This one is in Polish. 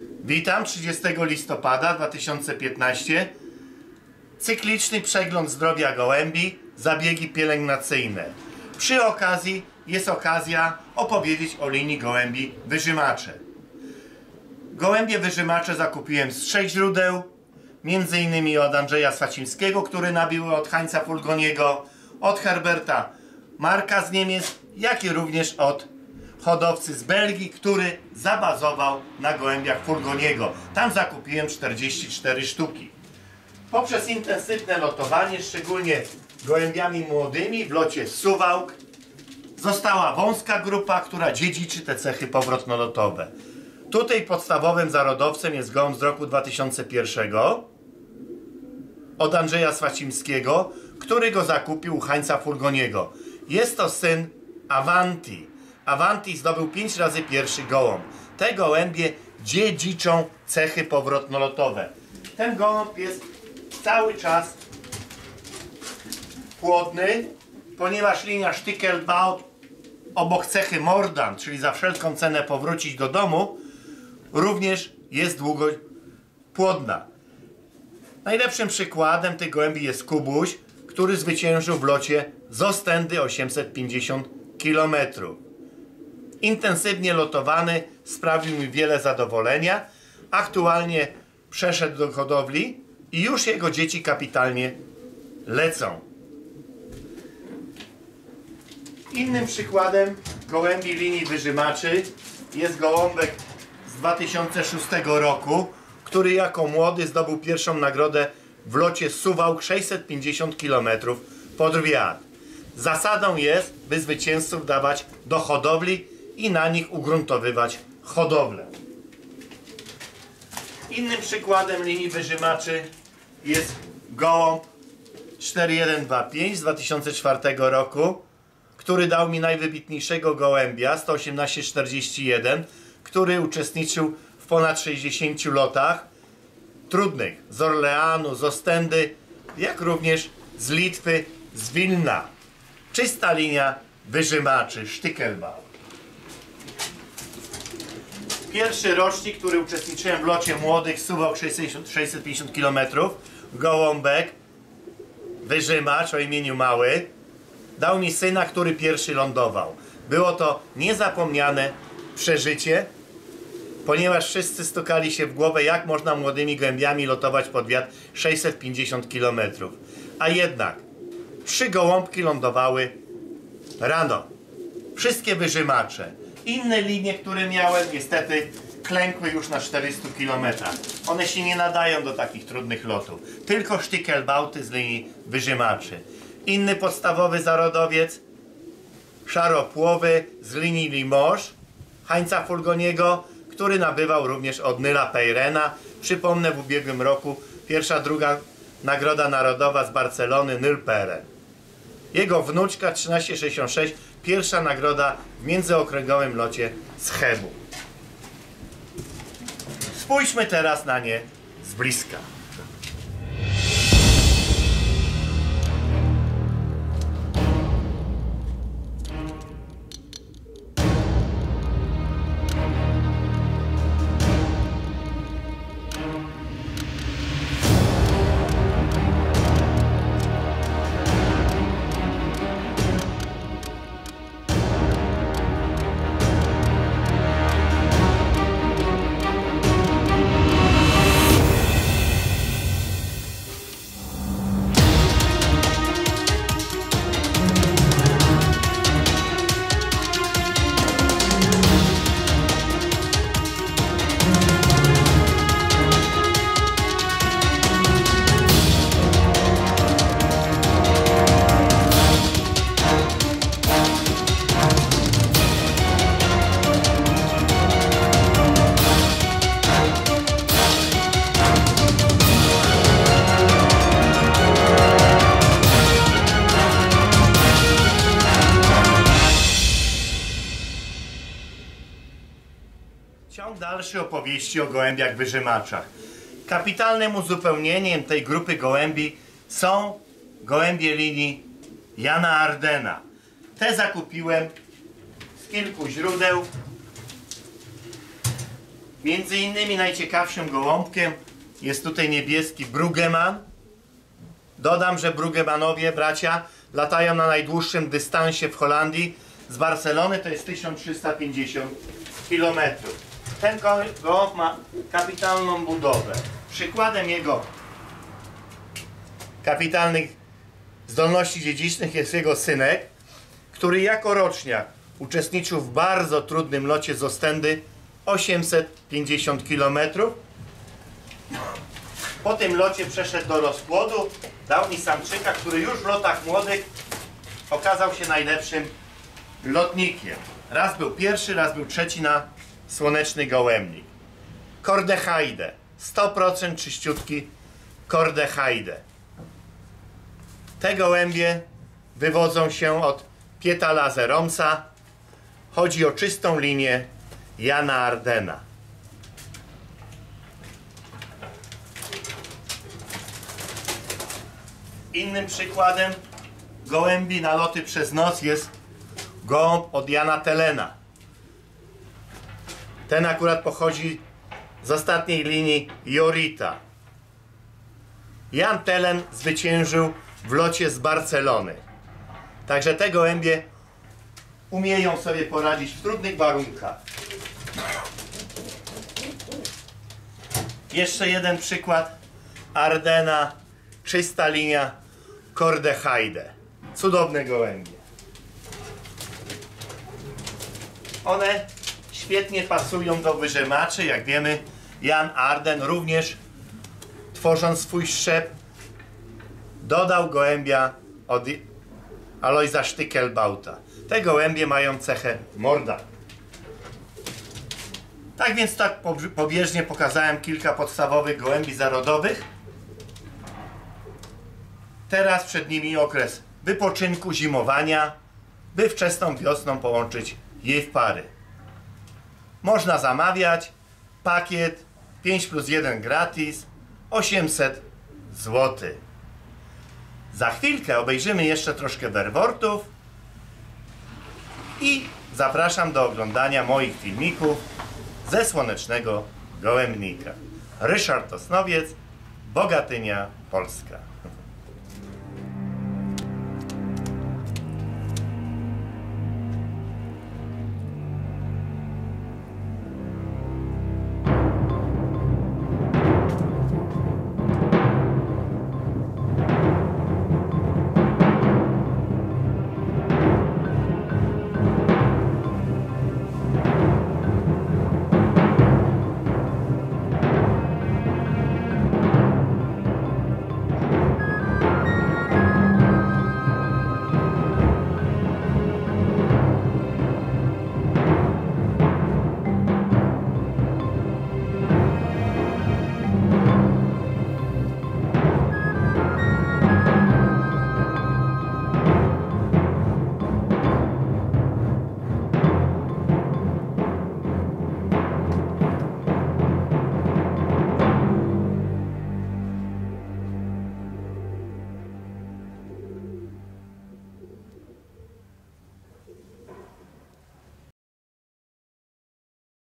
Witam 30 listopada 2015. Cykliczny przegląd zdrowia gołębi, zabiegi pielęgnacyjne. Przy okazji jest okazja opowiedzieć o linii gołębi wyżymacze. Gołębie wyżymacze zakupiłem z trzech źródeł, między innymi od Andrzeja Swacimskiego, który nabił od Hańca Fulgoniego, od Herberta Marka z Niemiec, jak i również od hodowcy z Belgii, który zabazował na gołębiach Furgoniego. Tam zakupiłem 44 sztuki. Poprzez intensywne lotowanie, szczególnie gołębiami młodymi w locie Suwałk, została wąska grupa, która dziedziczy te cechy powrotnolotowe. Tutaj podstawowym zarodowcem jest gołąb z roku 2001 od Andrzeja Swacimskiego, który go zakupił u Hańca Furgoniego. Jest to syn Avanti. Avanti zdobył 5 razy pierwszy gołąb. Te gołębie dziedziczą cechy powrotnolotowe. Ten gołąb jest cały czas płodny, ponieważ linia Stickelbaut obok cechy Mordant, czyli za wszelką cenę powrócić do domu, również jest długo płodna. Najlepszym przykładem tych gołębi jest Kubuś, który zwyciężył w locie z Ostendy 850 km. Intensywnie lotowany sprawił mi wiele zadowolenia. Aktualnie przeszedł do hodowli i już jego dzieci kapitalnie lecą. Innym przykładem gołębi linii wyżymaczy jest gołąbek z 2006 roku, który jako młody zdobył pierwszą nagrodę w locie Suwałk 650 km pod wiatr. Zasadą jest, by zwycięzców dawać do hodowli i na nich ugruntowywać hodowlę. Innym przykładem linii wyżymaczy jest gołąb 4125 z 2004 roku, który dał mi najwybitniejszego gołębia 11841, który uczestniczył w ponad 60 lotach trudnych z Orleanu, z Ostendy, jak również z Litwy, z Wilna. Czysta linia wyżymaczy, Sztykelbau. Pierwszy rocznik, który uczestniczyłem w locie młodych, suwał 650, 650 km, gołąbek, wyżymacz o imieniu Mały, dał mi syna, który pierwszy lądował. Było to niezapomniane przeżycie, ponieważ wszyscy stukali się w głowę, jak można młodymi gołębiami lotować pod wiatr 650 km. A jednak trzy gołąbki lądowały rano. Wszystkie wyżymacze. Inne linie, które miałem, niestety klękły już na 400 km. One się nie nadają do takich trudnych lotów. Tylko sztykelbauty z linii wyżymaczy. Inny podstawowy zarodowiec, szaropłowy z linii Limoges, Hańca Fulgoniego, który nabywał również od Nyla Peyrena. Przypomnę w ubiegłym roku pierwsza, druga nagroda narodowa z Barcelony Nyl Peren. Jego wnuczka 1366, pierwsza nagroda w międzyokręgowym locie z Chebu. Spójrzmy teraz na nie z bliska. Ciąg dalszy opowieści o gołębiach wyżymaczach. Kapitalnym uzupełnieniem tej grupy gołębi są gołębie linii Jana Ardena. Te zakupiłem z kilku źródeł. Między innymi najciekawszym gołąbkiem jest tutaj niebieski Brugeman. Dodam, że Brugemanowie, bracia, latają na najdłuższym dystansie w Holandii. Z Barcelony to jest 1350 km. Ten go- ma kapitalną budowę. Przykładem jego kapitalnych zdolności dziedzicznych jest jego synek, który jako roczniak uczestniczył w bardzo trudnym locie z Ostendy 850 km. Po tym locie przeszedł do rozpłodu, dał mi samczyka, który już w lotach młodych okazał się najlepszym lotnikiem. Raz był pierwszy, raz był trzeci na słoneczny gołębnik. Kordeheide. 100% czyściutki Kordeheide. Te gołębie wywodzą się od Pieta Lazeromsa. Chodzi o czystą linię Jana Ardena. Innym przykładem gołębi na loty przez noc jest gołąb od Jana Telena. Ten akurat pochodzi z ostatniej linii Jorita. Jan Telen zwyciężył w locie z Barcelony. Także te gołębie umieją sobie poradzić w trudnych warunkach. Jeszcze jeden przykład. Ardena, czysta linia, Kordeheide. Cudowne gołębie. One świetnie pasują do wyżemaczy. Jak wiemy, Jan Arden również tworząc swój szczep dodał gołębia od Alojza Sztykelbauta. Te gołębie mają cechę morda. Tak więc tak pobieżnie pokazałem kilka podstawowych gołębi zarodowych. Teraz przed nimi okres wypoczynku, zimowania, by wczesną wiosną połączyć je w pary. Można zamawiać pakiet 5 plus 1 gratis 800 zł. Za chwilkę obejrzymy jeszcze troszkę werwortów i zapraszam do oglądania moich filmików ze Słonecznego Gołębnika. Ryszard Osnowiec, Bogatynia, Polska.